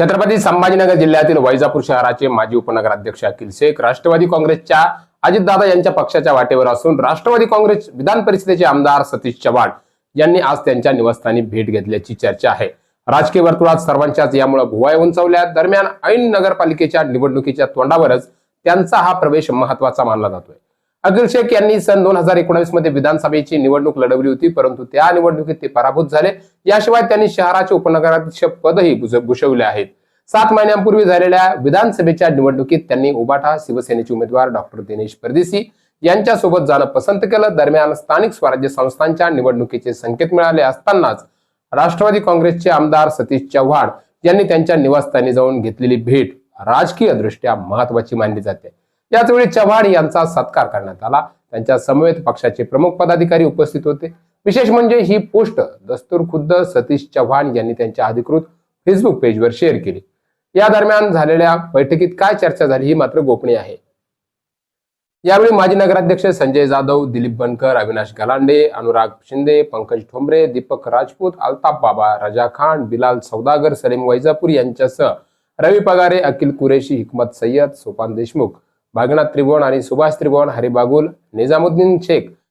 छत्रपती संभाजीनगर जिल्ह्यातील वैजापूर शहराचे माजी उपनगराध्यक्ष अखिल शेख राष्ट्रवादी काँग्रेसच्या अजितदादा यांच्या पक्षाच्या वाटेवर असून राष्ट्रवादी काँग्रेस विधान परिषदेचे आमदार सतीश चव्हाण यांनी आज त्यांच्या निवासस्थानी भेट घेतल्याची चर्चा आहे. राजकीय वर्तुळात सर्वांच्याच यामुळे भुवाय उंचावल्या. दरम्यान ऐन नगरपालिकेच्या निवडणुकीच्या तोंडावरच त्यांचा हा प्रवेश महत्त्वाचा मानला जातोय. अखिल शेख यांनी सन दोन हजार एकोणीसमध्ये विधानसभेची निवडणूक लढवली होती परंतु त्या निवडणुकीत ते पराभूत झाले. याशिवाय त्यांनी शहराचे उपनगराध्यक्ष पदही भूषवले आहेत. सात महिन्यांपूर्वी झालेल्या विधानसभेच्या निवडणुकीत त्यांनी उबाठा शिवसेनेचे उमेदवार डॉक्टर दिनेश परदेशी यांच्यासोबत जाणं पसंत केलं. दरम्यान स्थानिक स्वराज्य संस्थांच्या निवडणुकीचे संकेत मिळाले असतानाच राष्ट्रवादी काँग्रेसचे आमदार सतीश चव्हाण यांनी त्यांच्या निवासस्थानी जाऊन घेतलेली भेट राजकीय दृष्ट्या महत्वाची मानली जाते. याचवेळी चव्हाण यांचा सत्कार करण्यात आला. त्यांच्या समवेत पक्षाचे प्रमुख पदाधिकारी उपस्थित होते. विशेष म्हणजे ही पोस्ट दस्तूर खुद्द सतीश चव्हाण यांनी त्यांच्या अधिकृत फेसबुक पेजवर शेअर केली. या दरम्यान झालेल्या बैठकीत काय चर्चा झाली ही मात्र गोपनीय आहे. यावेळी माजी नगराध्यक्ष संजय जाधव दिलीप बनकर अविनाश गलांडे अनुराग शिंदे पंकज ठोंबरे दीपक राजपूत अल्ताफ बाबा रजा खान बिलाल सौदागर सलीम वैजापूर यांच्यासह रवी पगारे अखिल कुरेशी हिकमत सय्यद सोपान देशमुख भागनाथ त्रिभुवन आणि सुभाष त्रिभुवन हरिबागुल निजामुद्दीन शेख